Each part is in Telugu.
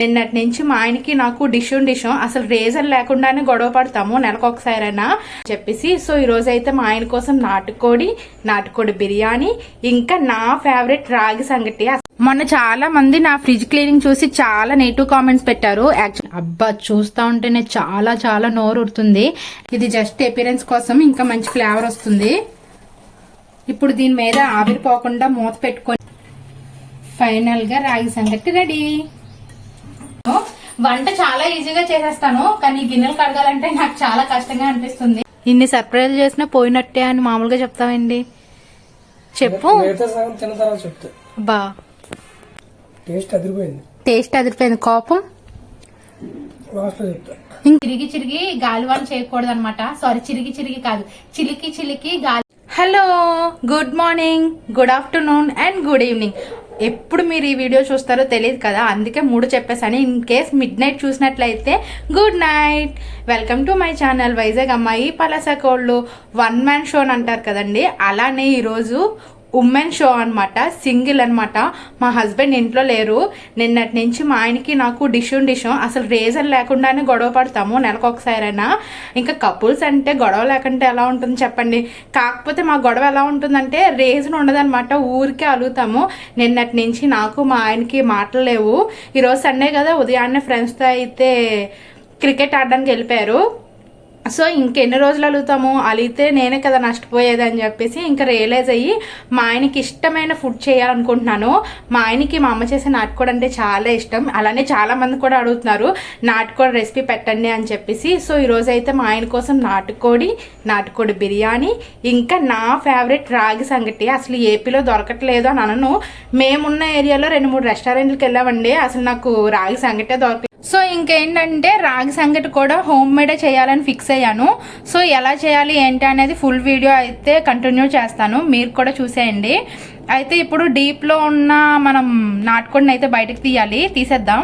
నిన్నటి నుంచి మా ఆయనకి నాకు డిషం డిషం. అసలు రీజన్ లేకుండానే గొడవ పడతాము నెలకు ఒకసారైనా చెప్పేసి. సో ఈరోజు అయితే మా ఆయన కోసం నాటుకోడి నాటుకోడి బిర్యానీ ఇంకా నా ఫేవరెట్ రాగి సంగటి. మొన్న చాలా మంది నా ఫ్రిడ్జ్ క్లీనింగ్ చూసి చాలా నెగిటివ్ కామెంట్స్ పెట్టారు. యాక్చువల్ అబ్బా చూస్తా ఉంటేనే చాలా చాలా నోరు ఉడుతుంది ఇది జస్ట్ అపీరెన్స్ కోసం ఇంకా మంచి ఫ్లేవర్ వస్తుంది. ఇప్పుడు దీని మీద ఆవిరిపోకుండా మూత పెట్టుకొని ఫైనల్గా రాగి సంగటి రెడీ. వంట చాలా ఈజీగా చేసేస్తాను కానీ గిన్నెలు కడగాలంటే నాకు చాలా కష్టంగా అనిపిస్తుంది. ఇన్ని సర్ప్రైజ్ చేసినా పోయినట్టే అని మామూలుగా చెప్తామండి. చెప్పు. బా టేస్ట్ అదిరిపోయింది. టేస్ట్ అదిరిపోయింది. కోపం? చిరిగి చిరిగి గాలివాన్ చేయకూడదు అనమాట సారీ చిరిగి చిరిగి కాదు. చిలికి చిలికి గాలి hello good morning good afternoon and good evening. ఎప్పుడు మీరు ఈ వీడియో చూస్తారో తెలియదు కదా అందుకే మూడు చెప్పేసాను ఇన్ కేస్ మిడ్ నైట్ చూసినట్లయితే good night welcome to my channel Vizag అమ్మాయి పలాస కోళ్ళు వన్ మ్యాన్ షో అని అంటారు కదండి. అలానే ఈరోజు ఉమెన్ షో అన్నమాట సింగిల్ అనమాట మా హస్బెండ్ ఇంట్లో లేరు. నిన్నటి నుంచి మా ఆయనకి నాకు డిషుం డిషం. అసలు రీజన్ లేకుండానే గొడవ పడతాము నెలకొకసారైనా ఇంకా కపుల్స్ అంటే గొడవ లేకుంటే ఎలా ఉంటుంది చెప్పండి? కాకపోతే మా గొడవ ఎలా ఉంటుందంటే రీజన్ ఉండదనమాట ఊరికే అలుగుతాము. నిన్నటి నుంచి నాకు మా ఆయనకి మాటలు లేవు. ఈరోజు సండే కదా ఉదయాన్నే ఫ్రెండ్స్తో అయితే క్రికెట్ ఆడడానికి వెళ్ళిపోయారు. సో ఇంకెన్ని రోజులు అలుగుతాము అలిగితే నేనే కదా నష్టపోయేది అని చెప్పేసి ఇంకా రియలైజ్ అయ్యి మా ఆయనకి ఇష్టమైన ఫుడ్ చేయాలనుకుంటున్నాను. మా ఆయనకి మా అమ్మ చేసే నాటుకోడి అంటే చాలా ఇష్టం. అలానే చాలామంది కూడా అడుగుతున్నారు నాటుకోడి రెసిపీ పెట్టండి అని చెప్పేసి. సో ఈరోజు అయితే మా ఆయన కోసం నాటుకోడి నాటుకోడి బిర్యానీ ఇంకా నా ఫేవరెట్ రాగి సంగటి. అసలు ఏపీలో దొరకట్లేదు అని అనను. మేమున్న ఏరియాలో రెండు మూడు రెస్టారెంట్లకు వెళ్ళామండి. అసలు నాకు రాగి సంగటే దొరకలేదు సో ఇంకేంటంటే రాగి సంగటి కూడా హోమ్ మేడే చేయాలని ఫిక్స్ అయ్యాను. సో ఎలా చేయాలి ఏంటి అనేది ఫుల్ వీడియో అయితే కంటిన్యూ చేస్తాను. మీరు కూడా చూసేయండి. అయితే ఇప్పుడు డీప్లో ఉన్న మనం నాటుకోడిని అయితే బయటకు తీయాలి తీసేద్దాం.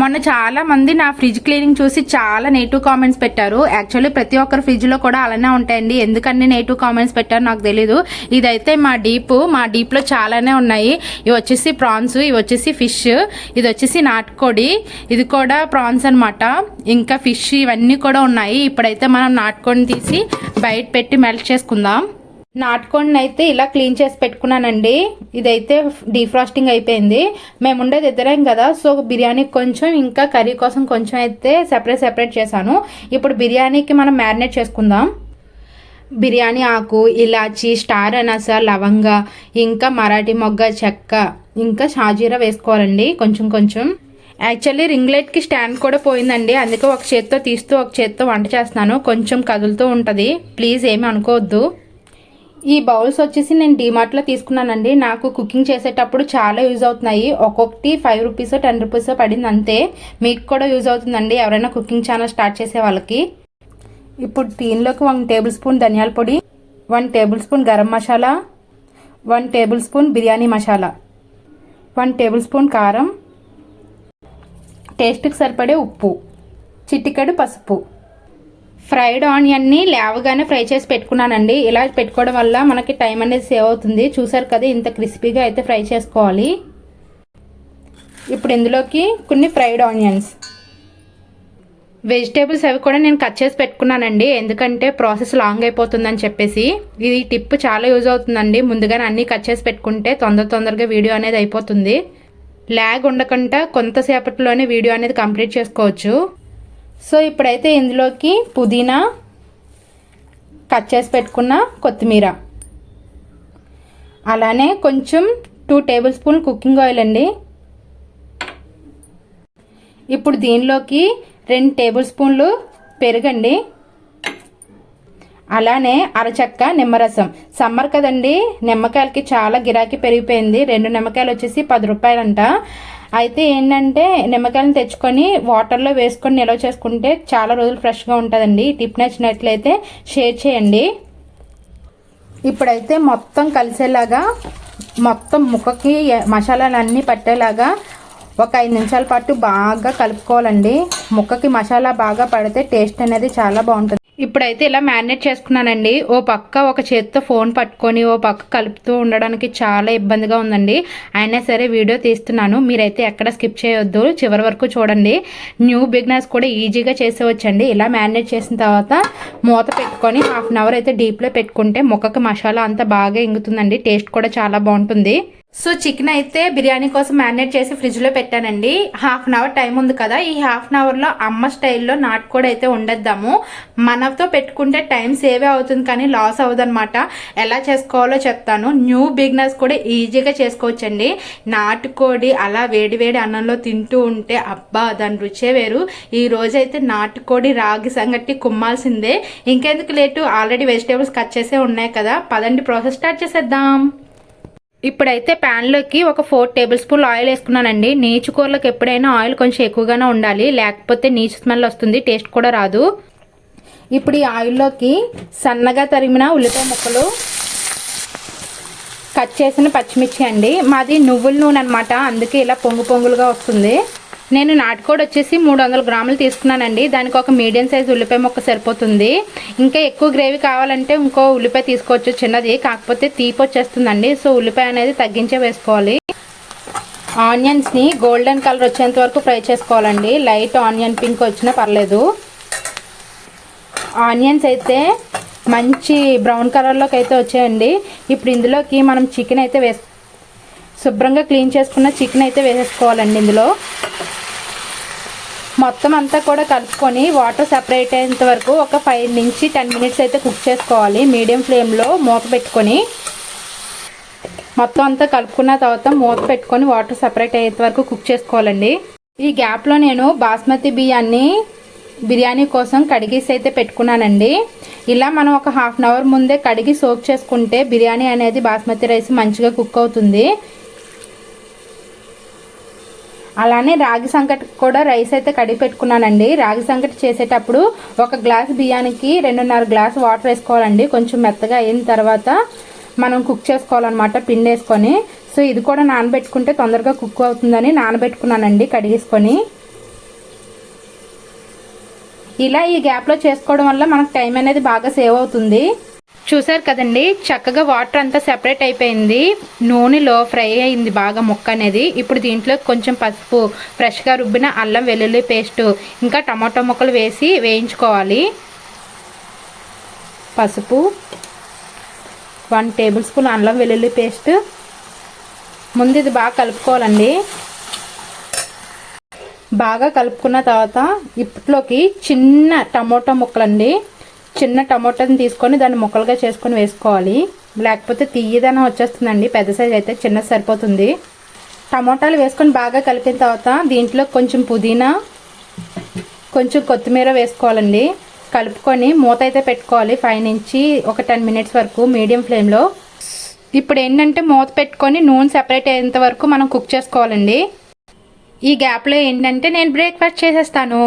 మొన్న చాలా మంది నా ఫ్రిడ్జ్ క్లీనింగ్ చూసి చాలా నెగిటివ్ కామెంట్స్ పెట్టారు. యాక్చువల్లీ ప్రతి ఒక్కరి ఫ్రిడ్జ్లో కూడా అలానే ఉంటాయండి. ఎందుకని నెగిటివ్ కామెంట్స్ పెట్టారు నాకు తెలీదు. ఇదైతే మా డీప్ మా డీప్లో చాలానే ఉన్నాయి. ఇవి వచ్చేసి ప్రాన్స్ ఇవి వచ్చేసి ఫిష్ ఇది వచ్చేసి నాటుకోడి ఇది కూడా ప్రాన్స్ అన్నమాట. ఇంకా ఫిష్ ఇవన్నీ కూడా ఉన్నాయి. ఇప్పుడైతే మనం నాటుకోడిని తీసి బయట పెట్టి మెల్ట్ చేసుకుందాం. నాటుకోడిని అయితే ఇలా క్లీన్ చేసి పెట్టుకున్నానండి. ఇదైతే డీఫ్రాస్టింగ్ అయిపోయింది. మేము ఉండేది ఇద్దరేం కదా సో బిర్యానీకి కొంచెం ఇంకా కర్రీ కోసం కొంచెం అయితే సెపరేట్ సెపరేట్ చేశాను. ఇప్పుడు బిర్యానీకి మనం మ్యారినేట్ చేసుకుందాం. బిర్యానీ ఆకు ఇలాచి స్టార్ అనస లవంగ ఇంకా మరాఠీ మొగ్గ చెక్క ఇంకా షాజీరా వేసుకోవాలండి కొంచెం కొంచెం. యాక్చువల్లీ రింగ్లైట్కి స్టాండ్ కూడా పోయిందండి. అందుకే ఒక చేత్తో తీస్తూ ఒక చేత్తో వంట చేస్తున్నాను. కొంచెం కదులుతూ ఉంటుంది. ప్లీజ్ ఏమి అనుకోవద్దు. ఈ బౌల్స్ వచ్చేసి నేను డిమార్ట్లో తీసుకున్నానండి. నాకు కుకింగ్ చేసేటప్పుడు చాలా యూజ్ అవుతున్నాయి. ఒక్కొక్కటి ఫైవ్ రూపీస్ టెన్ రూపీస్ పడింది అంతే. మీకు కూడా యూజ్ అవుతుందండి. ఎవరైనా కుకింగ్ ఛానల్ స్టార్ట్ చేసే వాళ్ళకి. ఇప్పుడు దీనిలోకి వన్ టేబుల్ స్పూన్ ధనియాల పొడి one tablespoon garam masala one tablespoon biryani masala one tablespoon కారం టేస్ట్కి సరిపడే ఉప్పు చిటికెడు పసుపు. ఫ్రైడ్ ఆనియన్ని లేవగానే ఫ్రై చేసి పెట్టుకున్నానండి. ఇలా పెట్టుకోవడం వల్ల మనకి టైం అనేది సేవ్ అవుతుంది. చూసారు కదా ఇంత క్రిస్పీగా అయితే ఫ్రై చేసుకోవాలి. ఇప్పుడు ఇందులోకి కొన్ని ఫ్రైడ్ ఆనియన్స్. వెజిటేబుల్స్ అవి కూడా నేను కట్ చేసి పెట్టుకున్నానండి. ఎందుకంటే ప్రాసెస్ లాంగ్ అయిపోతుందని చెప్పేసి. ఇది టిప్ చాలా యూజ్ అవుతుందండి. ముందుగానే అన్నీ కట్ చేసి పెట్టుకుంటే తొందర తొందరగా వీడియో అనేది అయిపోతుంది. ల్యాగ్ ఉండకుండా కొంతసేపట్లోనే వీడియో అనేది కంప్లీట్ చేసుకోవచ్చు. సో ఇప్పుడైతే ఇందులోకి పుదీనా కట్ చేసి పెట్టుకున్న కొత్తిమీర. అలానే కొంచెం two tablespoon cooking oil అండి. ఇప్పుడు దీనిలోకి రెండు టేబుల్ స్పూన్లు పెరుగండి. అలానే అరచక్క నిమ్మరసం. సమ్మర్ కదండి నిమ్మకాయలకి చాలా గిరాకీ పెరిగిపోయింది. రెండు నిమ్మకాయలు వచ్చేసి పది రూపాయలంట. అయితే ఏంటంటే నిమ్మకాయలను తెచ్చుకొని వాటర్లో వేసుకొని నిల్వ చేసుకుంటే చాలా రోజులు ఫ్రెష్గా ఉంటుందండి. టిప్ నచ్చినట్లయితే షేర్ చేయండి. ఇప్పుడైతే మొత్తం కలిసేలాగా మొత్తం ముక్కకి మసాలాలు అన్నీ పట్టేలాగా ఒక ఐదు నిమిషాల పాటు బాగా కలుపుకోవాలండి. ముక్కకి మసాలా బాగా పడితే టేస్ట్ అనేది చాలా బాగుంటుంది. ఇప్పుడైతే ఇలా మ్యారినేట్ చేసుకున్నానండి. ఓ పక్క ఒక చేత్తో ఫోన్ పట్టుకొని ఓ పక్క కలుపుతూ ఉండడానికి చాలా ఇబ్బందిగా ఉందండి. అయినా సరే వీడియో తీస్తున్నాను. మీరైతే ఎక్కడ స్కిప్ చేయొద్దు. చివరి వరకు చూడండి. న్యూ బిగ్నర్స్ కూడా ఈజీగా చేసేవచ్చండి. ఇలా మ్యారినేట్ చేసిన తర్వాత మూత పెట్టుకొని హాఫ్ అన్ అవర్ అయితే డీప్లో పెట్టుకుంటే ముఖకు మసాలా అంతా బాగా ఇంగుతుందండి. టేస్ట్ కూడా చాలా బాగుంటుంది. సో చికెన్ అయితే బిర్యానీ కోసం మ్యారినేట్ చేసి ఫ్రిడ్జ్లో పెట్టానండి. హాఫ్ అన్ అవర్ టైం ఉంది కదా ఈ హాఫ్ అన్ అవర్లో అమ్మ స్టైల్లో నాటుకోడి అయితే వండేద్దాము. మనతో పెట్టుకుంటే టైం సేవే అవుతుంది కానీ లాస్ అవ్వదనమాట ఎలా చేసుకోవాలో చెప్తాను. న్యూ బిగినర్స్ కూడా ఈజీగా చేసుకోవచ్చండి. నాటుకోడి అలా వేడివేడి అన్నంలో తింటూ ఉంటే అబ్బా దాని రుచే వేరు. ఈ రోజైతే నాటుకోడి రాగి సంగటి కుమ్మాల్సిందే. ఇంకెందుకు లేటు? ఆల్రెడీ వెజిటేబుల్స్ కట్ చేసే ఉన్నాయి కదా. పదండి ప్రాసెస్ స్టార్ట్ చేసేద్దాం. ఇప్పుడైతే ప్యాన్లోకి ఒక ఫోర్ టేబుల్ స్పూన్ ఆయిల్ వేసుకున్నానండి. నీచు కూరలకు ఎప్పుడైనా ఆయిల్ కొంచెం ఎక్కువగానే ఉండాలి. లేకపోతే నీచు స్మెల్ వస్తుంది టేస్ట్ కూడా రాదు. ఇప్పుడు ఈ ఆయిల్లోకి సన్నగా తరిమిన ఉల్లిపాయ ముక్కలు కట్ చేసిన పచ్చిమిర్చి అండి. మాది నువ్వుల నూనె అనమాట అందుకే ఇలా పొంగు పొంగులుగా వస్తుంది. నేను నాటుకోడి వచ్చేసి మూడు వందల గ్రాములు తీసుకున్నానండి. దానికి ఒక మీడియం సైజ్ ఉల్లిపాయ ముక్క సరిపోతుంది. ఇంకా ఎక్కువ గ్రేవీ కావాలంటే ఇంకో ఉల్లిపాయ తీసుకోవచ్చు చిన్నది. కాకపోతే తీపి వచ్చేస్తుందండి. సో ఉల్లిపాయ అనేది తగ్గించే వేసుకోవాలి. ఆనియన్స్ని గోల్డెన్ కలర్ వచ్చేంత వరకు ఫ్రై చేసుకోవాలండి. లైట్ ఆనియన్ పింక్ వచ్చినా పర్లేదు. ఆనియన్స్ అయితే మంచి బ్రౌన్ కలర్లోకి అయితే వచ్చాయండి. ఇప్పుడు ఇందులోకి మనం చికెన్ అయితే వేస్ శుభ్రంగా క్లీన్ చేసుకున్న చికెన్ అయితే వేసేసుకోవాలండి ఇందులో. మొత్తం అంతా కూడా కలుపుకొని వాటర్ సెపరేట్ అయ్యేంత వరకు ఒక ఫైవ్ నుంచి టెన్ మినిట్స్ అయితే కుక్ చేసుకోవాలి. మీడియం ఫ్లేమ్లో మూత పెట్టుకొని. మొత్తం అంతా కలుపుకున్న తర్వాత మూత పెట్టుకొని వాటర్ సెపరేట్ అయ్యేంత వరకు కుక్ చేసుకోవాలండి. ఈ గ్యాప్లో నేను బాస్మతి బియ్యాన్ని బిర్యానీ కోసం కడిగేసి అయితే పెట్టుకున్నానండి. ఇలా మనం ఒక హాఫ్ అన్ అవర్ ముందే కడిగి సోక్ చేసుకుంటే బిర్యానీ అనేది బాస్మతి రైస్ మంచిగా కుక్ అవుతుంది. అలానే రాగి సంకటి కూడా రైస్ అయితే కడిగి పెట్టుకున్నానండి. రాగి సంకటి చేసేటప్పుడు ఒక గ్లాస్ బియ్యానికి రెండున్నర గ్లాస్ వాటర్ వేసుకోవాలండి. కొంచెం మెత్తగా అయిన తర్వాత మనం కుక్ చేసుకోవాలన్నమాట పిండి వేసుకొని. సో ఇది కూడా నానబెట్టుకుంటే తొందరగా కుక్ అవుతుందని నానబెట్టుకున్నానండి కడిగేసుకొని. ఇలా ఈ గ్యాప్లో చేసుకోవడం వల్ల మనకు టైం అనేది బాగా సేవ్ అవుతుంది. చూసారు కదండి చక్కగా వాటర్ అంతా సెపరేట్ అయిపోయింది. నూనెలో ఫ్రై అయింది బాగా ముక్క అనేది. ఇప్పుడు దీంట్లో కొంచెం పసుపు ఫ్రెష్గా రుబ్బిన అల్లం వెల్లుల్లి పేస్ట్ ఇంకా టమాటో ముక్కలు వేసి వేయించుకోవాలి. పసుపు వన్ టేబుల్ స్పూన్ అల్లం వెల్లుల్లి పేస్ట్. ముందు ఇది బాగా కలుపుకోవాలండి. బాగా కలుపుకున్న తర్వాత ఇప్పట్లోకి చిన్న టమోటా ముక్కలండి. చిన్న టమోటాని తీసుకొని దాన్ని ముక్కలుగా చేసుకొని వేసుకోవాలి. లేకపోతే తీయదనం వచ్చేస్తుందండి. పెద్ద సైజ్ అయితే చిన్న సరిపోతుంది. టమోటాలు వేసుకొని బాగా కలిపిన తర్వాత దీంట్లో కొంచెం పుదీనా కొంచెం కొత్తిమీర వేసుకోవాలండి. కలుపుకొని మూత అయితే పెట్టుకోవాలి. ఫైవ్ నుంచి ఒక టెన్ మినిట్స్ వరకు మీడియం ఫ్లేమ్లో ఇప్పుడు ఏంటంటే మూత పెట్టుకొని నూనె సెపరేట్ అయ్యేంత వరకు మనం కుక్ చేసుకోవాలండి. ఈ గ్యాప్లో ఏంటంటే నేను బ్రేక్ఫాస్ట్ చేసేస్తాను.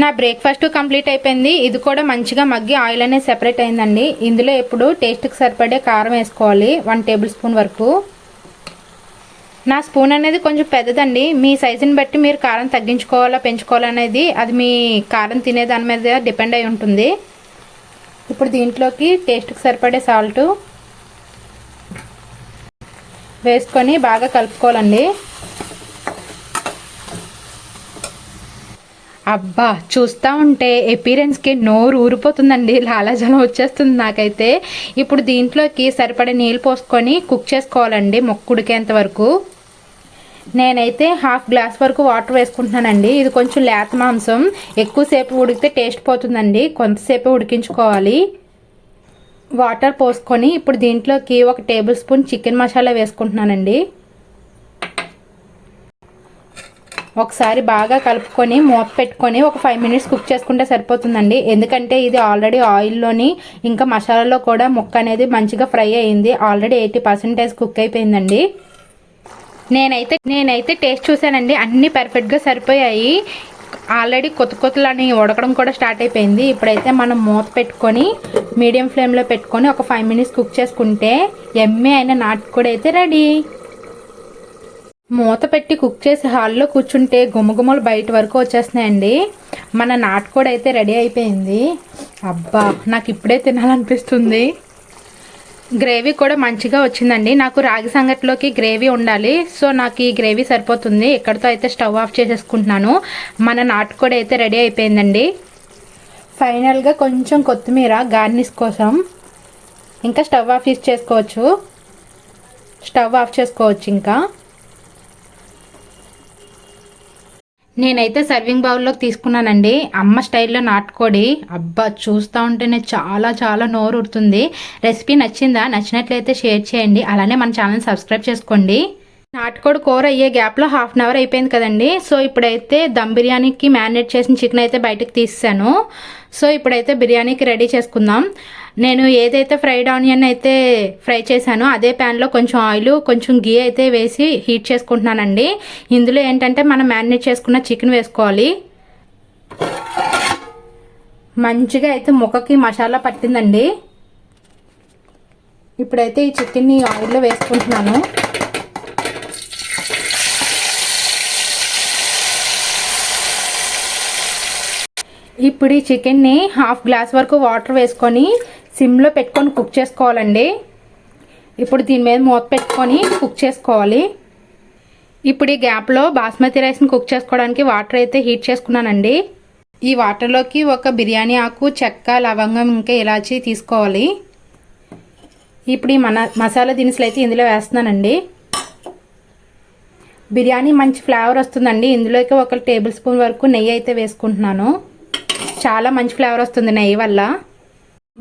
నా బ్రేక్ఫాస్ట్ కంప్లీట్ అయిపోయింది. ఇది కూడా మంచిగా మగ్గి ఆయిల్ అనేది సెపరేట్ అయిందండి. ఇందులో ఇప్పుడు టేస్ట్కి సరిపడే కారం వేసుకోవాలి. వన్ టేబుల్ స్పూన్ వరకు. నా స్పూన్ అనేది కొంచెం పెద్దదండి. మీ సైజుని బట్టి మీరు కారం తగ్గించుకోవాలా పెంచుకోవాలనేది అది మీ కారం తినే దాని మీద డిపెండ్ అయి ఉంటుంది. ఇప్పుడు దీంట్లోకి టేస్ట్కి సరిపడే సాల్ట్ వేసుకొని బాగా కలుపుకోవాలండి. అబ్బా చూస్తూ ఉంటే ఎపీరెన్స్కి నోరు ఊరిపోతుందండి. లాలాజలం వచ్చేస్తుంది నాకైతే. ఇప్పుడు దీంట్లోకి సరిపడే నీళ్ళు పోసుకొని కుక్ చేసుకోవాలండి మొక్కుడికేంత వరకు. నేనైతే హాఫ్ గ్లాస్ వరకు వాటర్ వేసుకుంటున్నానండి. ఇది కొంచెం లేత మాంసం. ఎక్కువసేపు ఉడికితే టేస్ట్ పోతుందండి. కొంతసేపు ఉడికించుకోవాలి. వాటర్ పోసుకొని ఇప్పుడు దీంట్లోకి ఒక టేబుల్ స్పూన్ చికెన్ మసాలా వేసుకుంటున్నానండి. ఒకసారి బాగా కలుపుకొని మూత పెట్టుకొని ఒక ఫైవ్ మినిట్స్ కుక్ చేసుకుంటే సరిపోతుందండి. ఎందుకంటే ఇది ఆల్రెడీ ఆయిల్లోని ఇంకా మసాలాలో కూడా ముక్క అనేది మంచిగా ఫ్రై అయింది. ఆల్రెడీ ఎయిటీ పర్సెంటేజ్ కుక్ అయిపోయిందండి. నేనైతే నేనైతే టేస్ట్ చూశానండి. అన్నీ పర్ఫెక్ట్గా సరిపోయాయి. ఆల్రెడీ కొత్త కొత్తలని ఉడకడం కూడా స్టార్ట్ అయిపోయింది. ఇప్పుడైతే మనం మూత పెట్టుకొని మీడియం ఫ్లేమ్లో పెట్టుకొని ఒక ఫైవ్ మినిట్స్ కుక్ చేసుకుంటే ఎమ్మె అయిన నాటు కూడా అయితే రెడీ మూత పెట్టి కుక్ చేసి హాల్లో కూర్చుంటే గుమగుమలు బయట వరకు వచ్చేస్తున్నాయండి. మన నాటుకోడి అయితే రెడీ అయిపోయింది. అబ్బా నాకు ఇప్పుడే తినాలనిపిస్తుంది. గ్రేవీ కూడా మంచిగా వచ్చిందండి. నాకు రాగి సంగటిలోకి గ్రేవీ ఉండాలి. సో నాకు ఈ గ్రేవీ సరిపోతుంది. ఇక్కడితో అయితే స్టవ్ ఆఫ్ చేసేసుకుంటున్నాను. మన నాటుకోడి అయితే రెడీ అయిపోయిందండి. ఫైనల్గా కొంచెం కొత్తిమీర గార్నిష్ కోసం ఇంకా స్టవ్ ఆఫ్ చేసుకోవచ్చు. స్టవ్ ఆఫ్ చేసుకోవచ్చు ఇంకా. నేనైతే సర్వింగ్ బౌల్లోకి తీసుకున్నానండి. అమ్మ స్టైల్లో నాటుకోడి. అబ్బా చూస్తూ ఉంటేనే చాలా చాలా నోరు ఉడుతుంది రెసిపీ నచ్చిందా? నచ్చినట్లయితే షేర్ చేయండి. అలానే మన ఛానల్ సబ్స్క్రైబ్ చేసుకోండి. నాటుకోడి కూర అయ్యే గ్యాప్లో హాఫ్ అన్ అవర్ అయిపోయింది కదండి. సో ఇప్పుడైతే దమ్ బిర్యానీకి మ్యారినేట్ చేసిన చికెన్ అయితే బయటకు తీసాను సో ఇప్పుడైతే బిర్యానీకి రెడీ చేసుకుందాం. నేను ఏదైతే ఫ్రైడ్ ఆనియన్ అయితే ఫ్రై చేశానో అదే ప్యాన్లో కొంచెం ఆయిల్ కొంచెం గీ అయితే వేసి హీట్ చేసుకుంటున్నానండి. ఇందులో ఏంటంటే మనం మ్యారినేట్ చేసుకున్న చికెన్ వేసుకోవాలి. మంచిగా అయితే ముఖకి మసాలా పట్టిందండి. ఇప్పుడైతే ఈ చికెన్ని ఆయిల్లో వేసుకుంటున్నాను. ఇప్పుడు ఈ చికెన్ని హాఫ్ గ్లాస్ వరకు వాటర్ వేసుకొని సిమ్లో పెట్టుకొని కుక్ చేసుకోవాలండి. ఇప్పుడు దీని మీద మూత పెట్టుకొని కుక్ చేసుకోవాలి. ఇప్పుడు ఈ గ్యాప్లో బాస్మతి రైస్ని కుక్ చేసుకోవడానికి వాటర్ అయితే హీట్ చేసుకున్నానండి. ఈ వాటర్లోకి ఒక బిర్యానీ ఆకు చెక్క లవంగం ఇంకా ఇలాచి తీసుకోవాలి. ఇప్పుడు ఈ మన మసాలా దినుసులు అయితే ఇందులో వేస్తున్నానండి. బిర్యానీ మంచి ఫ్లేవర్ వస్తుందండి. ఇందులోకి ఒక టేబుల్ స్పూన్ వరకు నెయ్యి అయితే వేసుకుంటున్నాను. చాలా మంచి ఫ్లేవర్ వస్తుంది నెయ్యి వల్ల.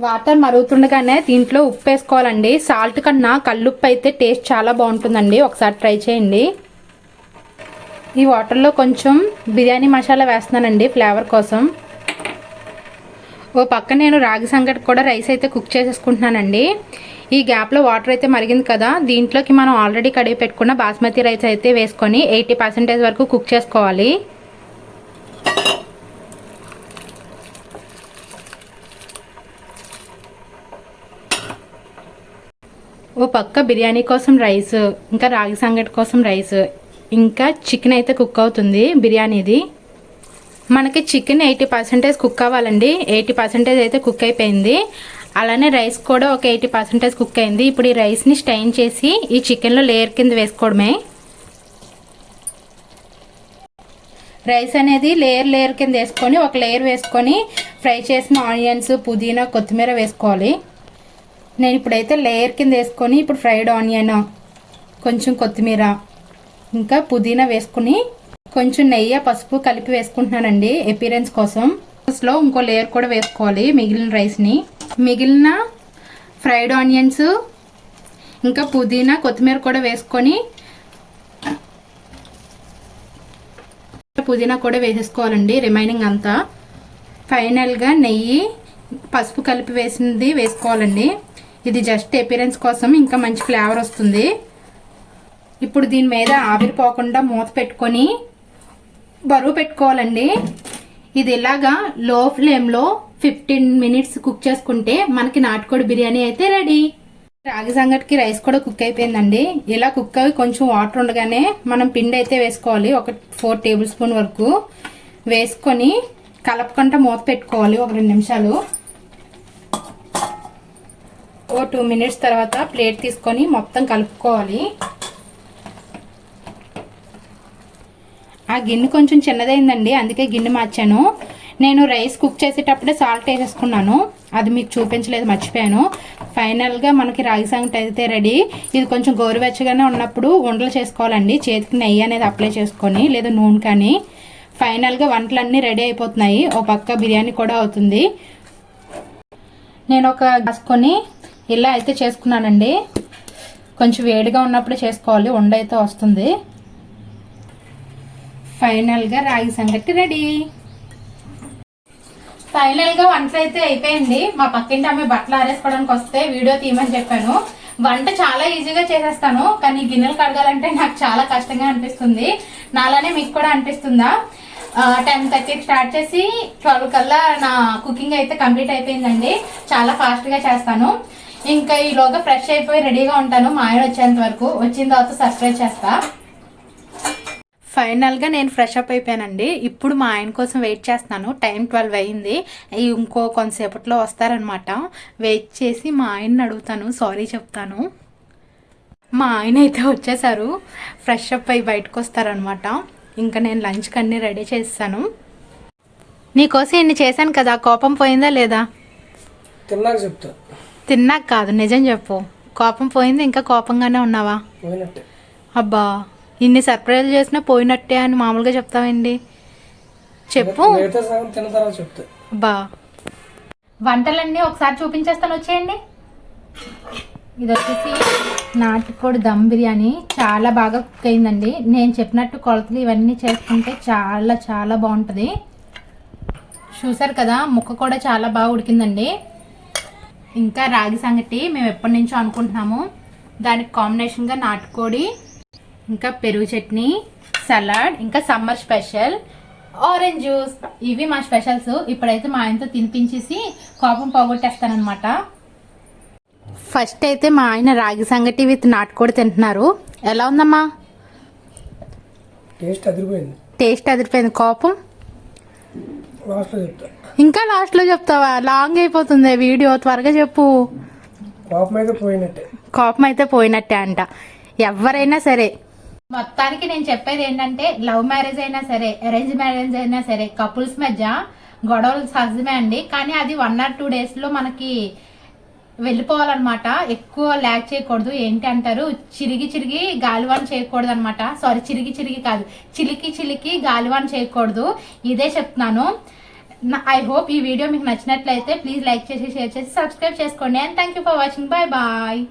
వాటర్ మరుగుతుండగానే దీంట్లో ఉప్పు వేసుకోవాలండి. సాల్ట్ కన్నా కల్లుప్పు అయితే టేస్ట్ చాలా బాగుంటుందండి. ఒకసారి ట్రై చేయండి. ఈ వాటర్లో కొంచెం బిర్యానీ మసాలా వేస్తున్నానండి ఫ్లేవర్ కోసం. ఓ పక్క నేను రాగి సంగటి కూడా రైస్ అయితే కుక్ చేసేసుకుంటున్నానండి. ఈ గ్యాప్లో వాటర్ అయితే మరిగింది కదా. దీంట్లోకి మనం ఆల్రెడీ కడిగి పెట్టుకున్న బాస్మతి రైస్ అయితే వేసుకొని ఎయిటీ పర్సెంటేజ్ వరకు కుక్ చేసుకోవాలి. ఓ పక్క బిర్యానీ కోసం రైస్ ఇంకా రాగి సంగటి కోసం రైస్ ఇంకా చికెన్ అయితే కుక్ అవుతుంది బిర్యానీది. మనకి చికెన్ ఎయిటీ పర్సెంటేజ్ కుక్ అవ్వాలండి. ఎయిటీ పర్సెంటేజ్ అయితే కుక్ అయిపోయింది. అలానే రైస్ కూడా ఒక ఎయిటీ పర్సెంటేజ్ కుక్ అయింది. ఇప్పుడు ఈ రైస్ని స్టైన్ చేసి ఈ చికెన్లో లేయర్ కింద వేసుకోవడమే. రైస్ అనేది లేయర్ లేయర్ కింద వేసుకొని ఒక లేయర్ వేసుకొని ఫ్రై చేసిన ఆనియన్స్ పుదీనా కొత్తిమీర వేసుకోవాలి. నేను ఇప్పుడైతే లేయర్ కింద వేసుకొని ఇప్పుడు ఫ్రైడ్ ఆనియన్ కొంచెం కొత్తిమీర ఇంకా పుదీనా వేసుకుని కొంచెం నెయ్యి పసుపు కలిపి వేసుకుంటున్నానండి ఎపీరెన్స్ కోసం. లో ఇంకో లేయర్ కూడా వేసుకోవాలి మిగిలిన రైస్ని మిగిలిన ఫ్రైడ్ ఆనియన్స్ ఇంకా పుదీనా కొత్తిమీర కూడా వేసుకొని పుదీనా కూడా వేసేసుకోవాలండి రిమైనింగ్ అంతా. ఫైనల్గా నెయ్యి పసుపు కలిపి వేసింది వేసుకోవాలండి. ఇది జస్ట్ ఎపిరెన్స్ కోసం ఇంకా మంచి ఫ్లేవర్ వస్తుంది. ఇప్పుడు దీని మీద ఆవిరి పోకుండా మూత పెట్టుకొని బరువు పెట్టుకోవాలండి. ఇది ఇలాగా లో ఫ్లేమ్లో ఫిఫ్టీన్ మినిట్స్ కుక్ చేసుకుంటే మనకి నాటుకోడి బిర్యానీ అయితే రెడీ రాగి సంగటికి రైస్ కూడా కుక్ అయిపోయిందండి. ఇలా కుక్ అవి కొంచెం వాటర్ ఉండగానే మనం పిండి అయితే వేసుకోవాలి. ఒక ఫోర్ టేబుల్ స్పూన్ వరకు వేసుకొని కలపకుండా మూత పెట్టుకోవాలి ఒక రెండు నిమిషాలు. ఓ టూ మినిట్స్ తర్వాత ప్లేట్ తీసుకొని మొత్తం కలుపుకోవాలి. ఆ గిన్నె కొంచెం చిన్నదైందండి అందుకే గిన్నె మార్చాను. నేను రైస్ కుక్ చేసేటప్పుడే సాల్ట్ వేసేసుకున్నాను. అది మీకు చూపించలేదు మర్చిపోయాను. ఫైనల్గా మనకి రాగి సంగటి అయితే రెడీ. ఇది కొంచెం గోరువెచ్చగానే ఉన్నప్పుడు ఉండలు చేసుకోవాలండి. చేతికి నెయ్యి అనేది అప్లై చేసుకొని లేదా నూనె కానీ. ఫైనల్గా వంటలన్నీ రెడీ అయిపోతున్నాయి. ఓ పక్క బిర్యానీ కూడా అవుతుంది. నేను ఒక రాసుకొని ఇలా అయితే చేసుకున్నానండి. కొంచెం వేడిగా ఉన్నప్పుడు చేసుకోవాలి. ఉండ అయితే వస్తుంది. ఫైనల్గా రాగి సంగటి రెడీ. ఫైనల్గా వంట అయితే అయిపోయింది. మా పక్కింటి ఆమె బట్టలు ఆరేసుకోవడానికి వస్తే వీడియో తీయమని చెప్పాను. వంట చాలా ఈజీగా చేసేస్తాను కానీ గిన్నెలు కడగాలంటే నాకు చాలా కష్టంగా అనిపిస్తుంది. నాలానే మీకు కూడా అనిపిస్తుందా? టెన్ థర్టీకి స్టార్ట్ చేసి ట్వెల్వ్ కల్లా నా కుకింగ్ అయితే కంప్లీట్ అయిపోయిందండి. చాలా ఫాస్ట్గా చేస్తాను. ఇంకా ఈలోగా ఫ్రెష్ అయిపోయి రెడీగా ఉంటాను. మా ఆయన వచ్చేంత వరకు. వచ్చిన తర్వాత సర్ప్రైజ్ చేస్తా. ఫైనల్గా నేను ఫ్రెష్ అప్ అయిపోయానండి. ఇప్పుడు మా ఆయన కోసం వెయిట్ చేస్తున్నాను. టైం ట్వెల్వ్ అయింది. ఇంకో కొంతసేపట్లో వస్తారనమాట వెయిట్ చేసి మా ఆయన్ని అడుగుతాను. సారీ చెప్తాను. మా ఆయన అయితే వచ్చేసారు. ఫ్రెష్ అప్ అయి బయటకు వస్తారనమాట ఇంకా నేను లంచ్కి అన్నీ రెడీ చేస్తాను. నీకోసం ఇన్ని చేశాను కదా. కోపం పోయిందా లేదా? తిన్నాక చెప్తా. తిన్నాక కాదు నిజం చెప్పు. కోపం పోయింది ఇంకా కోపంగానే ఉన్నావా? అబ్బా ఇన్ని సర్ప్రైజ్ చేసినా పోయినట్టే అని మామూలుగా చెప్తావండి చెప్పు. అబ్బా. వంటలన్నీ ఒకసారి చూపించేస్తాను వచ్చేయండి. ఇది వచ్చేసి నాటుకోడి దమ్ బిర్యానీ. చాలా బాగా కుక్ అయిందండి. నేను చెప్పినట్టు కొలతలు ఇవన్నీ చేసుకుంటే చాలా చాలా బాగుంటుంది. చూసారు కదా ముక్క కూడా చాలా బాగా ఉడికిందండి. ఇంకా రాగి సంగటి మేము ఎప్పటి నుంచో అనుకుంటున్నాము. దానికి కాంబినేషన్గా నాటుకోడి ఇంకా పెరుగు చట్నీ సలాడ్ ఇంకా సమ్మర్ స్పెషల్ ఆరెంజ్ జ్యూస్ ఇవి మా స్పెషల్స్ ఇప్పుడైతే మా ఆయనతో తినిపించేసి కోపం పోగొట్టేస్తానమాట ఫస్ట్ అయితే మా ఆయన రాగి సంగటి విత్ నాటుకోడి తింటున్నారు. ఎలా ఉందమ్మా? టేస్ట్ అదిరిపోయింది. టేస్ట్ అదిరిపోయింది. కోపం? చెప్తా. ఇంకా లాస్ట్లో చెప్తావా? లాంగ్ అయిపోతుంది వీడియో త్వరగా చెప్పు. కోపం అయితే పోయినట్టే. కోపం అయితే పోయినట్టే అంట. ఎవరైనా సరే. మొత్తానికి నేను చెప్పేది ఏంటంటే లవ్ మ్యారేజ్ అయినా సరే అరేంజ్ మ్యారేజ్ అయినా సరే కపుల్స్ మధ్య గొడవలు సహజమే అండి. కానీ అది వన్ ఆర్ టూ డేస్లో మనకి వెళ్ళిపోవాలన్నమాట. ఎక్కువ ల్యాక్ చేయకూడదు. ఏంటి అంటారు? చిరిగి చిరిగి గాలివాన్ చేయకూడదు అనమాట సారీ చిరిగి చిరిగి కాదు. చిలికి చిలికి గాలివాన్ చేయకూడదు. ఇదే చెప్తున్నాను. ఐ హోప్ ఈ వీడియో మీకు నచ్చినట్లయితే ప్లీజ్ లైక్ చేసి షేర్ చేసి సబ్స్క్రైబ్ చేసుకోండి. And thank you for watching bye bye